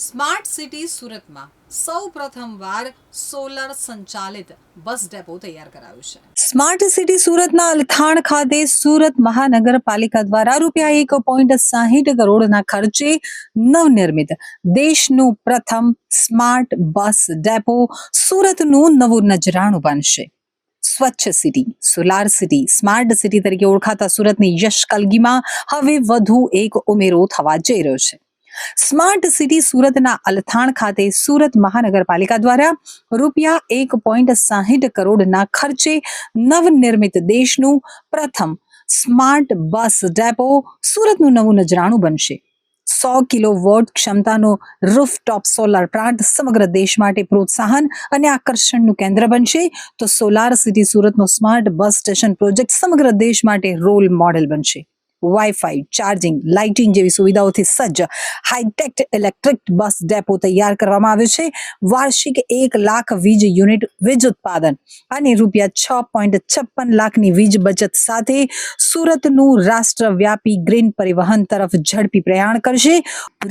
Smart city સુરતમાં સૌ પ્રથમવાર સોલર સંચાલિત બસ ડેપો તૈયાર કરાયું છે. સ્માર્ટ સિટી સુરતના અલથાણ ખાતે સુરત મહાનગરપાલિકા દ્વારા રૂપિયા એક પોઈન્ટ સાહીઠ કરોડના ખર્ચે નવનિર્મિત દેશનું પ્રથમ સ્માર્ટ બસ ડેપો સુરતનું નવું નજરાણું બનશે. સ્વચ્છ city, solar city, smart city તરીકે ઓળખાતા સુરતની યશ કલગીમાં હવે વધુ એક ઉમેરો થવા જઈ રહ્યો છે. સ્માર્ટ સિટી સુરતના અલથાણ ખાતે સુરત મહાનગરપાલિકા દ્વારા રૂપિયા એક પોઈન્ટ સાહીઠ કરોડના ખર્ચે નવનિર્મિત દેશનું પ્રથમ સ્માર્ટ બસ ડેપો સુરતનું નવું નજરાણું બનશે. સો કિલો વોટ ક્ષમતાનો રૂફટોપ સોલાર પ્લાન્ટ સમગ્ર દેશ માટે પ્રોત્સાહન અને આકર્ષણનું કેન્દ્ર બનશે. તો સોલાર સિટી સુરતનો સ્માર્ટ બસ સ્ટેશન પ્રોજેક્ટ સમગ્ર દેશ માટે રોલ મોડેલ બનશે. વાઈફાઈ ચાર્જિંગ લાઇટિંગ જેવી સુવિધાઓથી સજ્જ હાઈટેક ઇલેક્ટ્રિક બસ ડેપો તૈયાર કરવામાં આવ્યો છે. વાર્ષિક એક લાખ વીજ યુનિટ વીજ ઉત્પાદન અને રૂપિયા છ પોઈન્ટ છપ્પન લાખની વીજ બચત સાથે સુરતનું રાષ્ટ્રવ્યાપી ગ્રીન પરિવહન તરફ ઝડપી પ્રયાણ કરશે.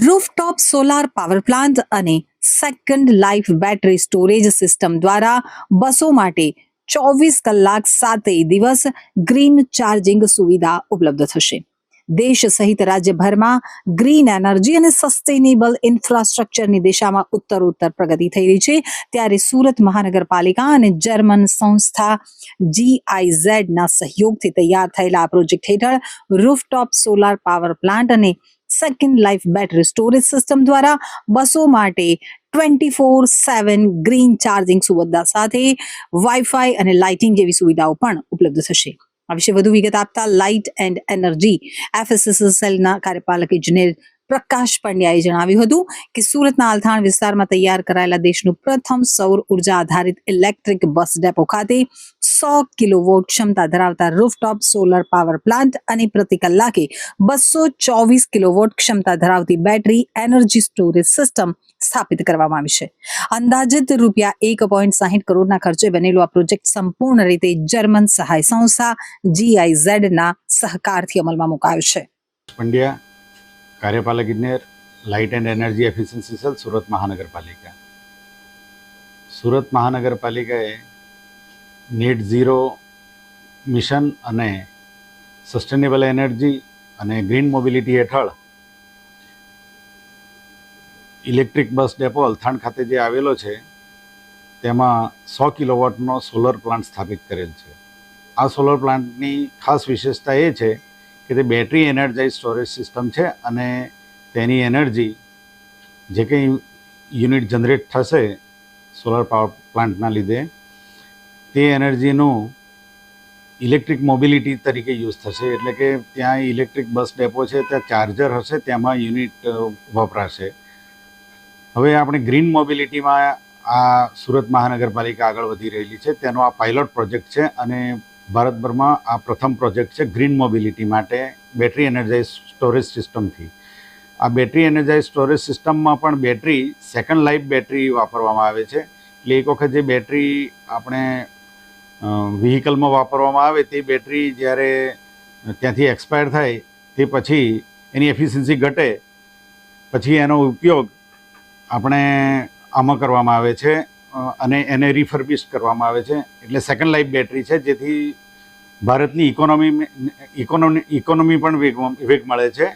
રૂફટોપ સોલાર પાવર પ્લાન્ટ અને second life battery storage system દ્વારા બસો માટે ચોવીસ કલાક સાતેય દિવસ ગ્રીન ચાર્જિંગ સુવિધા ઉપલબ્ધ થશે. દેશ સહિત રાજ્યભરમાં ગ્રીન એનર્જી અને સસ્ટેનેબલ ઇન્ફ્રાસ્ટ્રક્ચરની દિશામાં ઉત્તરોત્તર પ્રગતિ થઈ રહી છે. ત્યારે સુરત મહાનગરપાલિકા અને જર્મન સંસ્થા જીઆઈઝેડના સહયોગથી તૈયાર થયેલા આ પ્રોજેક્ટ હેઠળ રૂફટોપ સોલાર પાવર પ્લાન્ટ અને second life battery storage system દ્વારા બસો માટે twenty four seven green charging સુવિધા સાથે વાઈફાઈ અને લાઇટિંગ જેવી સુવિધાઓ પણ ઉપલબ્ધ થશે. આ વિશે વધુ વિગત આપતા લાઇટ એન્ડ એનર્જી એફએસએસએલના કાર્યપાલક ઇજનેર પ્રકાશ પંડ્યાએ જણાવ્યું હતું કે સુરતના અલથાણ વિસ્તારમાં તૈયાર કરાયેલા દેશનું પ્રથમ સૌર ઊર્જા આધારિત ઇલેક્ટ્રિક બસ ડેપો ખાતે સો કિલોવોટ ક્ષમતા ધરાવતા રૂફટોપ સોલર પાવર પ્લાન્ટ અને પ્રતિ કલાકે બસો ચોવીસ કિલોવોટ ક્ષમતા ધરાવતી બેટરી એનર્જી સ્ટોરેજ સિસ્ટમ સ્થાપિત કરવામાં આવી છે. અંદાજિત રૂપિયા એક પોઈન્ટ સાહીઠ કરોડના ખર્ચે બનેલો આ પ્રોજેક્ટ સંપૂર્ણ રીતે જર્મન સહાય સંસ્થા જીઆઈઝેડના સહકારથી અમલમાં મુકાયો છે. પંડ્યા કાર્યપાલક ઇજનેર, light and energy efficiency cell, Surat મહાનગરપાલિકા. સુરત મહાનગરપાલિકાએ નેટ ઝીરો મિશન અને સસ્ટેનેબલ એનર્જી અને ગ્રીન મોબિલિટી હેઠળ ઇલેક્ટ્રિક બસ ડેપો અલથાણ ખાતે જે આવેલો છે, તેમાં સો કિલોવોટનો સોલર પ્લાન્ટ સ્થાપિત કરેલ છે. આ સોલર પ્લાન્ટની ખાસ વિશેષતા એ છે કે તે બેટરી એનર્જાઇઝ સ્ટોરેજ સિસ્ટમ છે અને તેની એનર્જી જે કંઈ યુનિટ જનરેટ થશે સોલર પાવર પ્લાન્ટના લીધે, તે એનર્જીનું ઇલેક્ટ્રિક મોબિલિટી તરીકે યુઝ થશે. એટલે કે ત્યાં ઇલેક્ટ્રિક બસ ડેપો છે, ત્યાં ચાર્જર હશે, તેમાં યુનિટ વપરાશે. હવે આપણે ગ્રીન મોબિલિટીમાં આ સુરત મહાનગરપાલિકા આગળ વધી રહેલી છે. તેનો આ પાયલોટ પ્રોજેક્ટ છે અને ભારતભરમાં આ પ્રથમ પ્રોજેક્ટ છે ગ્રીન મોબિલિટી માટે, બેટરી એનર્જાઇઝ સ્ટોરેજ સિસ્ટમથી. આ બેટરી એનર્જાઇઝ સ્ટોરેજ સિસ્ટમમાં પણ બેટરી સેકન્ડ લાઈફ બેટરી વાપરવામાં આવે છે. એટલે એક વખત જે બેટરી આપણે વ્હીકલમાં વાપરવામાં આવે તે બેટરી જ્યારે ત્યાંથી એક્સપાયર થાય તે પછી એની એફિશિયન્સી ઘટે, પછી એનો ઉપયોગ આપણે આમાં કરવામાં આવે છે. અને એને રિફર્બિશ કરવામાં આવે છે. એટલે સેકન્ડ લાઈફ બેટરી છે, જેથી ભારતની ઇકોનોમી ઇકોનોમી ઇકોનોમી પણ વેગ વેગ મળે છે.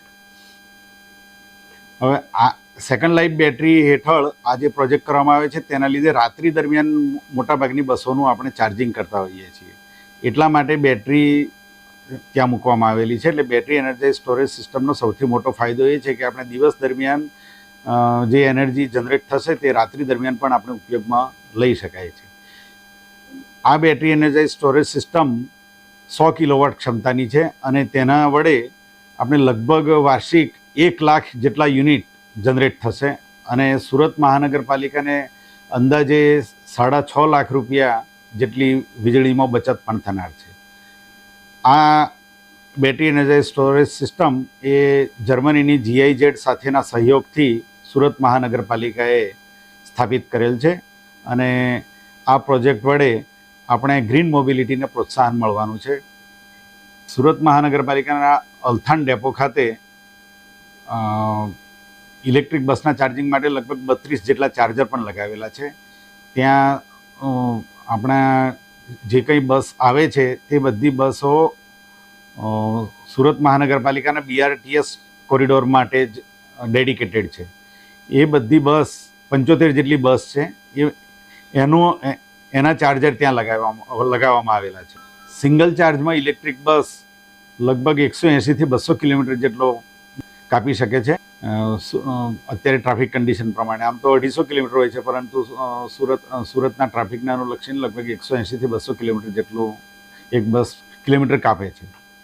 હવે આ સેકન્ડ લાઈફ બેટરી હેઠળ આ જે પ્રોજેક્ટ કરવામાં આવે છે, તેના લીધે રાત્રિ દરમિયાન મોટાભાગની બસોનું આપણે ચાર્જિંગ કરતા હોઈએ છીએ. એટલા માટે બેટરી ત્યાં મૂકવામાં આવેલી છે. એટલે બેટરી એનર્જાઇઝ સ્ટોરેજ સિસ્ટમનો સૌથી મોટો ફાયદો એ છે કે આપણે દિવસ દરમિયાન જે એનર્જી જનરેટ થશે તે રાત્રિ દરમિયાન પણ આપણે ઉપયોગમાં લઈ શકાય છે. આ બેટરી એનર્જાઇઝ સ્ટોરેજ સિસ્ટમ સો કિલોવોટ ક્ષમતાની છે અને તેના વડે આપણે લગભગ વાર્ષિક એક લાખ જેટલા યુનિટ જનરેટ થશે અને સુરત મહાનગરપાલિકાને અંદાજે સાડા છ લાખ રૂપિયા જેટલી વીજળીમાં બચત પણ થનાર છે. આ બેટરી એનર્જાઇઝ સ્ટોરેજ સિસ્ટમ એ જર્મનીની જીઆઈજેડ સાથેના સહયોગથી સુરત મહાનગરપાલિકાએ સ્થાપિત કરેલ છે અને આ પ્રોજેક્ટ વડે આપણે ગ્રીન મોબિલિટીને પ્રોત્સાહન મળવાનું છે. સુરત મહાનગરપાલિકાના અલથાણ ડેપો ખાતે ઇલેક્ટ્રિક બસના ચાર્જિંગ માટે લગભગ બત્રીસ જેટલા ચાર્જર પણ લગાવેલા છે. ત્યાં આપણા જે કંઈ બસ આવે છે તે બધી બસો સુરત મહાનગરપાલિકાના બીઆરટીએસ કોરિડોર માટે જ ડેડિકેટેડ છે. એ બધી બસ, પંચોતેર જેટલી બસ છે, એ એનું એના ચાર્જર ત્યાં લગાવવામાં લગાવવામાં આવેલા છે. સિંગલ ચાર્જમાં ઇલેક્ટ્રિક બસ લગભગ એકસો એંશીથી બસો કિલોમીટર જેટલો કાપી શકે છે. અત્યારે ટ્રાફિક કન્ડિશન પ્રમાણે. આમ તો અઢીસો કિલોમીટર હોય છે, પરંતુ સુરત સુરતના ટ્રાફિકને અનુલક્ષીને લગભગ એકસો એંશીથી બસો કિલોમીટર જેટલું એક બસ કિલોમીટર કાપે છે.